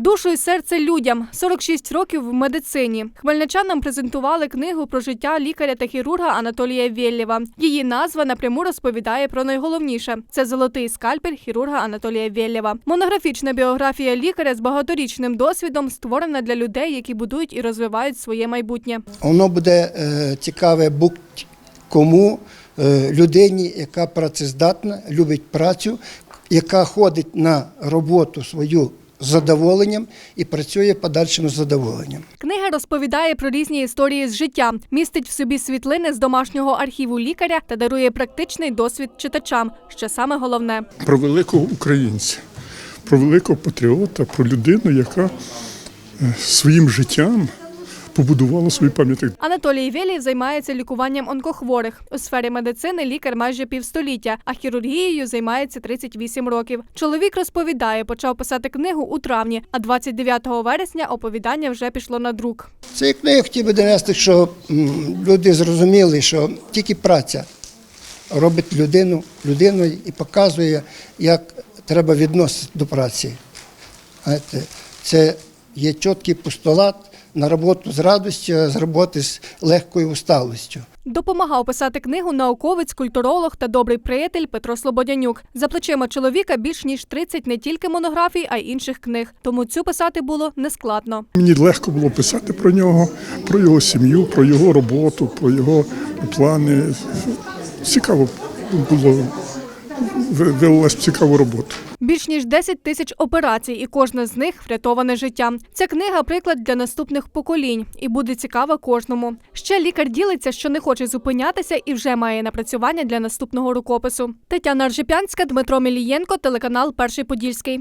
Душу і серце людям 46 років в медицині. Хмельничанам презентували книгу про життя лікаря та хірурга Анатолія Вєлєва. Її назва напряму розповідає про найголовніше: це золотий скальпель хірурга Анатолія Вєлєва. Монографічна біографія лікаря з багаторічним досвідом створена для людей, які будують і розвивають своє майбутнє. Воно буде е, цікаве будь-кому е, людині, яка працездатна, любить працю, яка ходить на роботу свою з задоволенням і працює подальшим з задоволенням. Книга розповідає про різні історії з життя, містить в собі світлини з домашнього архіву лікаря та дарує практичний досвід читачам, що саме головне. про великого українця, про великого патріота, про людину, яка е, своїм життям побудувала свій пам'ятник. Анатолій Вєлєв займається лікуванням онкохворих. У сфері медицини лікар майже півстоліття, а хірургією займається 38 років. Чоловік розповідає, почав писати книгу у травні, а 29 вересня оповідання вже пішло на друк. Це книгу хотів би донести, що люди зрозуміли, що тільки праця робить людину людиною і показує, як треба відноситися до праці. Це є чіткий постулат на роботу з радістю, а з роботи з легкою усталістю. Допомагав писати книгу науковець, культуролог та добрий приятель Петро Слободянюк. За плечима чоловіка більш ніж 30 не тільки монографій, а й інших книг. Тому цю писати було нескладно. Мені легко було писати про нього, про його сім'ю, про його роботу, про його плани. Цікаво було велась цікаву роботу. Більш ніж 10 тисяч операцій, і кожна з них врятоване життя. Ця книга приклад для наступних поколінь і буде цікава кожному. Ще лікар ділиться, що не хоче зупинятися і вже має напрацювання для наступного рукопису. Тетяна Аржепянська, Дмитро Мілієнко, телеканал Перший Подільський.